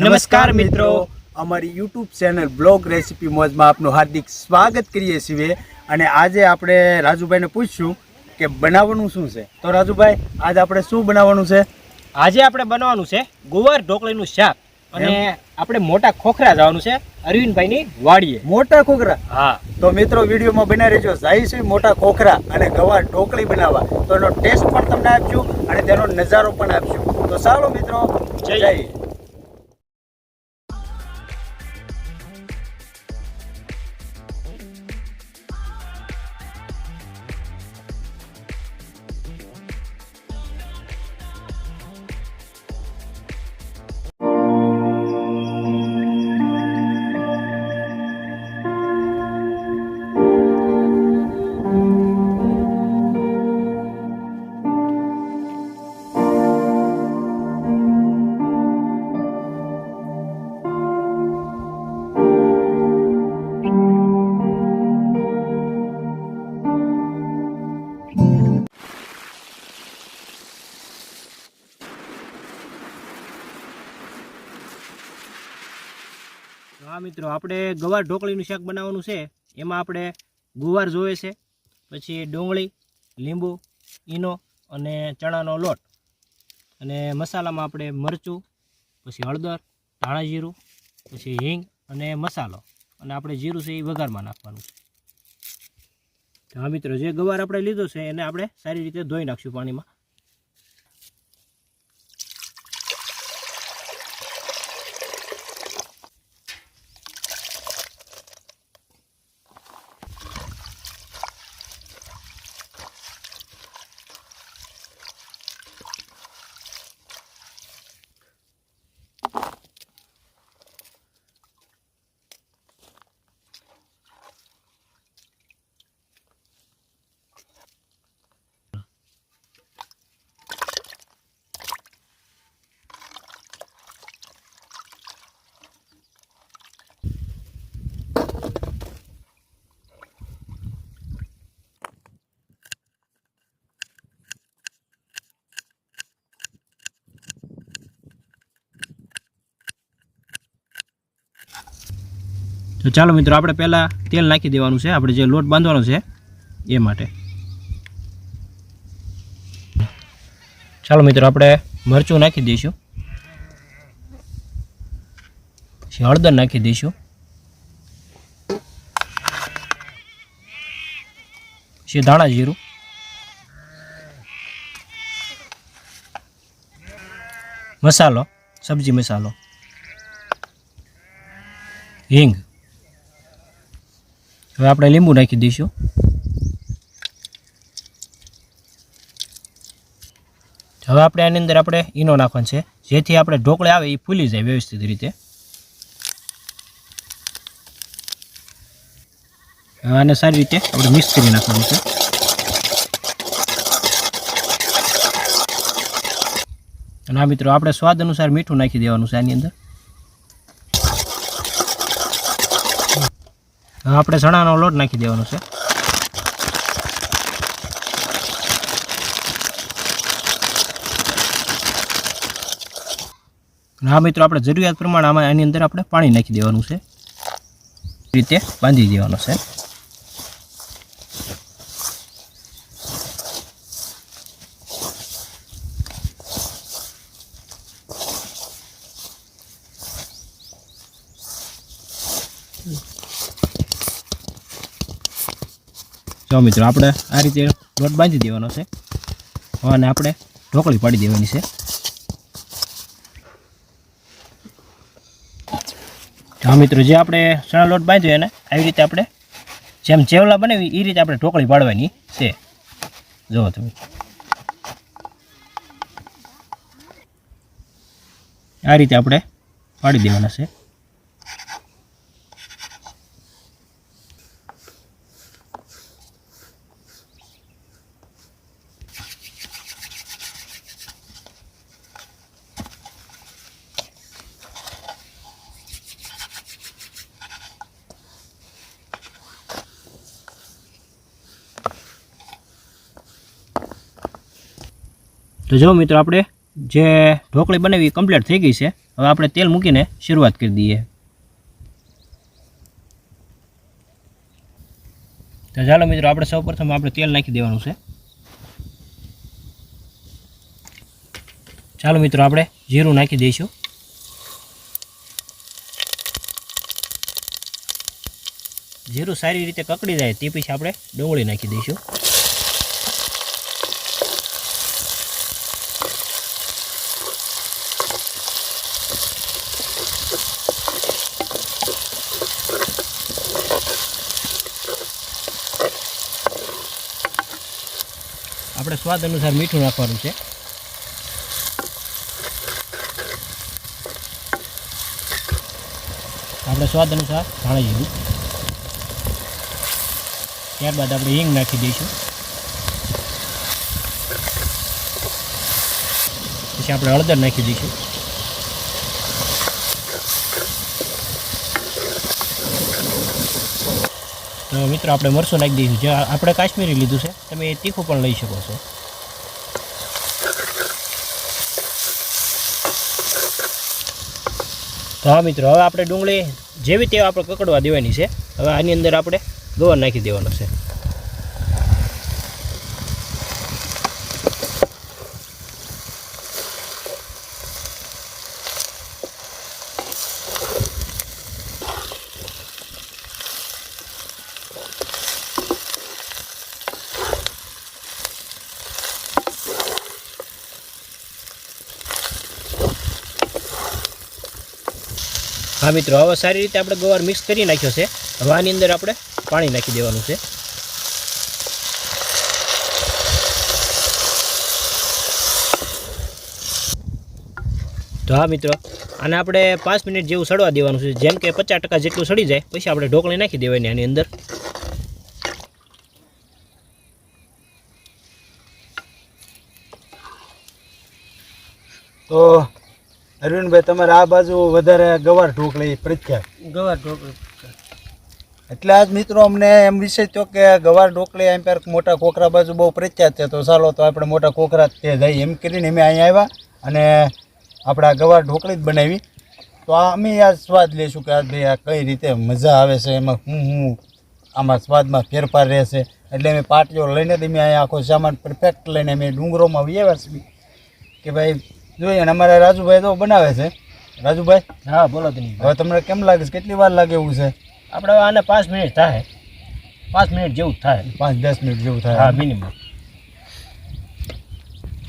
નમસ્કાર મિત્રો. અમારી યુટ્યુબ ચેનલ બ્લોગ રેસીપી મોજમાં આપનું હાર્દિક સ્વાગત કરીએ છીએ. અને આજે આપણે રાજુભાઈને પૂછ્યું કે બનાવવાનું શું છે? તો રાજુભાઈ આજે આપણે શું બનાવવાનું છે? આજે આપણે બનાવવાનું છે ગુવાર ઢોકળીનું શાક. અને આપણે મોટા ખોખરા જવાનું છે અરવિંદભાઈની વાડીએ. મોટા ખોખરા? હા. તો મિત્રો વિડીયોમાં બનાવી રહેજો. જાય છે મોટા ખોખરા અને ગવાર ઢોકળી બનાવવા. તો એનો ટેસ્ટ પણ તમને આપશું અને તેનો નજારો પણ આપશું. તો ચાલો મિત્રો જઈએ. હા મિત્રો, આપણે ગવાર ઢોકળીનું શાક બનાવવાનું છે. એમાં આપણે ગુવાર જોઈએ છે, પછી ડુંગળી, લીંબુ, ઈનો અને ચણાનો લોટ. અને મસાલામાં આપણે મરચું, પછી હળદર ધાણા જીરું પછી હિંગ અને મસાલો. અને આપણે જીરું છે એ વઘારમાં નાખવાનું હા મિત્રો, જે ગવાર આપણે લીધો છે એને આપણે સારી રીતે ધોઈ નાખશું પાણીમાં. તો ચાલો મિત્રો, આપણે પહેલાં તેલ નાખી દેવાનું છે. આપણે જે લોટ બાંધવાનો છે, એ માટે. ચાલો મિત્રો, આપણે મરચું નાખી દઈશું. પછી હળદર નાખી દઈશું. પછી ધાણા જીરું. મસાલો, સબ્જી મસાલો. હિંગ. હવે આપણે લીંબુ નાખી દઈશું. હવે આપણે આની અંદર આપણે ઈનો નાખવાનો છે. જેથી આપણે ઢોકળે આવે એ ફૂલી જાય વ્યવસ્થિત રીતે. હવે આને સારી રીતે આપણે મિક્સ કરી નાખવાનું છે. અને આ મિત્રો, આપણે સ્વાદ અનુસાર મીઠું નાખી દેવાનું છે આની અંદર. આપણે ચણાનો લોટ નાખી દેવાનો છે. હા મિત્રો આપણે જરૂરિયાત પ્રમાણે આમાં આની અંદર આપણે પાણી નાખી દેવાનું છે. રીતે બાંધી દેવાનો છે. જો મિત્રો, આપણે આ રીતે લોટ બાંધી દેવાનો છે. અને આપણે ઢોકળી પાડી દેવાની છે. હા મિત્રો, જે આપણે ચણા લોટ બાંધ્યો એને, આવી રીતે આપણે જેમ ચેવલા બનાવી એ રીતે આપણે ઢોકળી પાડવાની છે. જુઓ તમે. આ રીતે આપણે પાડી દેવાના છે. તો જો મિત્રો આપણે જે ઢોકળી બનાવી કમ્પ્લીટ થઈ ગઈ છે, હવે આપણે તેલ મૂકીને શરૂઆત કરી દઈએ. તો ચાલો મિત્રો, આપણે સૌ પ્રથમ આપણે તેલ નાખી દેવાનું છે. ચાલો મિત્રો, આપણે જીરું નાખી દઈશું. જીરું સારી રીતે કકડી જાય તે પછી આપણે ડુંગળી નાખી દઈશું. સ્વાદ અનુસાર મીઠું નાખવાનું છે. આપણે સ્વાદ અનુસાર ધાણા જીરું. ત્યારબાદ આપણે હિંગ નાખી દઈશું. પછી આપણે હળદર નાખી દઈશું. મિત્રો, આપણે મરસું નાખી દઈશું. જે આપણે કાશ્મીરી લીધું છે, તમે એ તીખું પણ લઈ શકો છો. તો હા, મિત્રો, હવે આપણે ડુંગળી જેવી તેવા આપણે કકડવા દેવાની છે. હવે આની અંદર આપણે ગોળ નાખી દેવાનો છે. હા મિત્રો, હવે સારી રીતે આપણે ગવાર મિક્સ કરી નાખ્યો છે. હવે આની અંદર આપણે પાણી નાખી દેવાનું છે. તો હા મિત્રો, આને આપણે પાંચ મિનિટ જેવું સડવા દેવાનું છે. જેમ કે પચાસ ટકા જેટલું સડી જાય, પછી આપણે ઢોકળી નાખી દેવાની આની અંદર. તો અરવિંદભાઈ તમારે આ બાજુ વધારે ગવાર ઢોકળી પ્રખ્યાત. ગવાર ઢોકળી એટલે આજ મિત્રો અમને એમ વિષય થયો કે ગવાર ઢોકળી એમ પર મોટા કોકરા બાજુ બહુ પ્રખ્યાત છે તો ચાલો તો આપણે મોટા કોકરા તે જઈએ. એમ કરીને અમે અહીંયા આવ્યા અને આપણે ગવાર ઢોકળી જ બનાવી. તો આ અમે આ સ્વાદ લઈશું કે આ ભાઈ આ કઈ રીતે મજા આવે છે એમાં હું હું આમાં સ્વાદમાં ફેરફાર રહેશે. એટલે અમે પાટીઓ લઈને જ અમે અહીંયા આખો સામાન પરફેક્ટ લઈને અમે ડુંગરોમાં આવ્યા છીએ. કે ભાઈ જોઈએ અને અમારા રાજુભાઈ તો બનાવે છે. રાજુભાઈ? હા બોલો તમે. હવે તમને કેમ લાગે છે? કેટલી વાર લાગે એવું છે? આપણે આને પાંચ મિનિટ થાય. પાંચ મિનિટ જેવું થાય. પાંચ દસ મિનિટ જેવું થાય. હા મિનિમમ.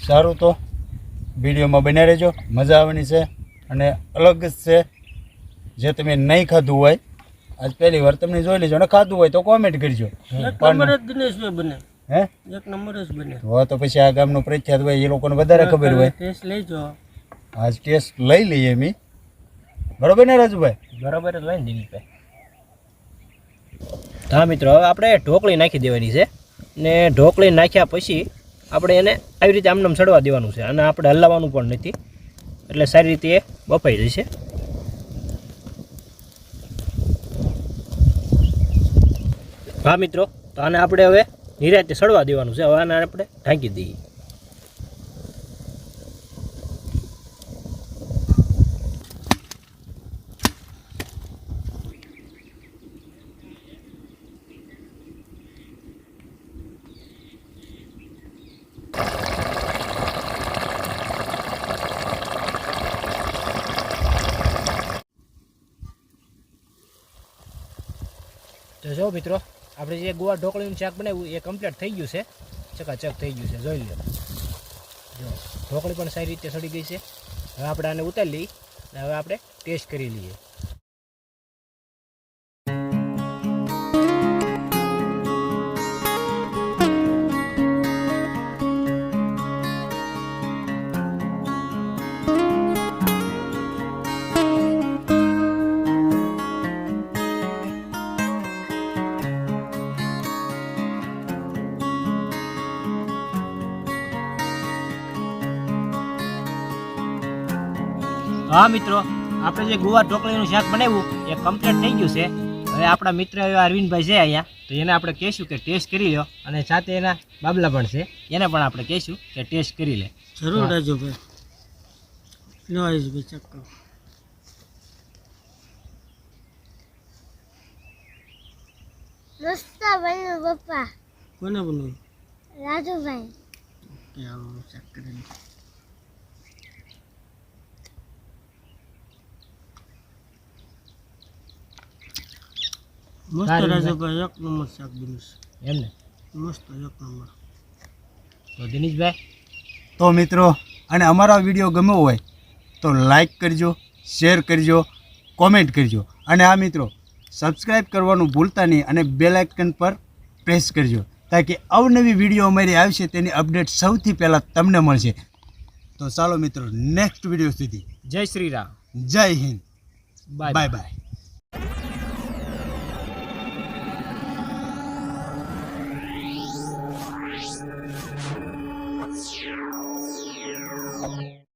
સારું તો. વિડીયોમાં બન્યા રહેજો. મજા આવવાની છે. અને અલગ જ છે જે તમે નહીં ખાધું હોય. આજ પહેલી વાર તમને જોઈ લેજો. અને ખાધું હોય તો કોમેન્ટ કરજો. પણ દિનેશભાઈ બને. હે? એક નંબર જ બને. તો તો પછી આ ગામનું પ્રખ્યાત હોય એ લોકોને વધારે ખબર હોય. ટેસ્ટ લેજો આજ ટેસ્ટ લઈ લઈએ મી બરોબર ને રાજુભાઈ? બરાબર જ હોય ને દિલીપભાઈ હા મિત્રો હવે આપણે ઢોકળી નાખી દેવાની છે. ને ઢોકળી નાખ્યા પછી આપણે એને આવી રીતે આમનામ ચડવા દેવાનું છે. અને આપણે હલાવવાનું પણ નથી. એટલે સારી રીતે એ બફાઈ જશે. હા મિત્રો તો આને આપણે હવે નિરાતે સડવા દેવાનું છે. હવે આને આપણે ઢાંકી દઈએ. જો મિત્રો આપણે જે ગોવા ઢોકળીનું શાક બનાવ્યું, એ કમ્પ્લીટ થઈ ગયું છે. ચકાચક થઈ ગયું છે, જોઈ લો જો, ઢોકળી પણ સારી રીતે સડી ગઈ છે. હવે આપણે આને ઉતારી લઈએ હવે આપણે ટેસ્ટ કરી લઈએ. હા મિત્રો આપણે જે ગુવાર ઢોકળીનું શાક બનાવ્યું એ કમ્પ્લીટ થઈ ગયું છે. હવે આપણા મિત્ર એવા અરવિંદભાઈ છે અહીંયા તો એને આપણે કહીશું કે ટેસ્ટ કરી લો અને સાથે એના બાબલા પણ છે એને પણ આપણે કહીશું કે ટેસ્ટ કરી લે. જરૂર રાજુભાઈ લો આયુષભાઈ ચેક કરો મસ્ત બન્યું પપ્પા. કોને બનાવ્યું રાજુભાઈ. કે આવો ચેક કરીને મસ્ત. રાજુભાઈ એક નંબર શાક બન્યું એમ ને મસ્ત એક નંબર તો દિનેશભાઈ તો મિત્રો અને અમારો વીડિયો ગમ્યો હોય તો લાઈક કરજો શેર કરજો કોમેન્ટ કરજો અને આ મિત્રો સબસ્ક્રાઈબ કરવાનું ભૂલતા નહીં અને બેલ આઇકન પર પ્રેસ કરજો તાકી અવનવી વીડિયો અમારી આવશે તેની અપડેટ સૌથી પહેલાં તમને મળશે તો ચાલો મિત્રો નેક્સ્ટ વીડિયો સુધી જય શ્રી રામ જય હિન્દ બાય બાય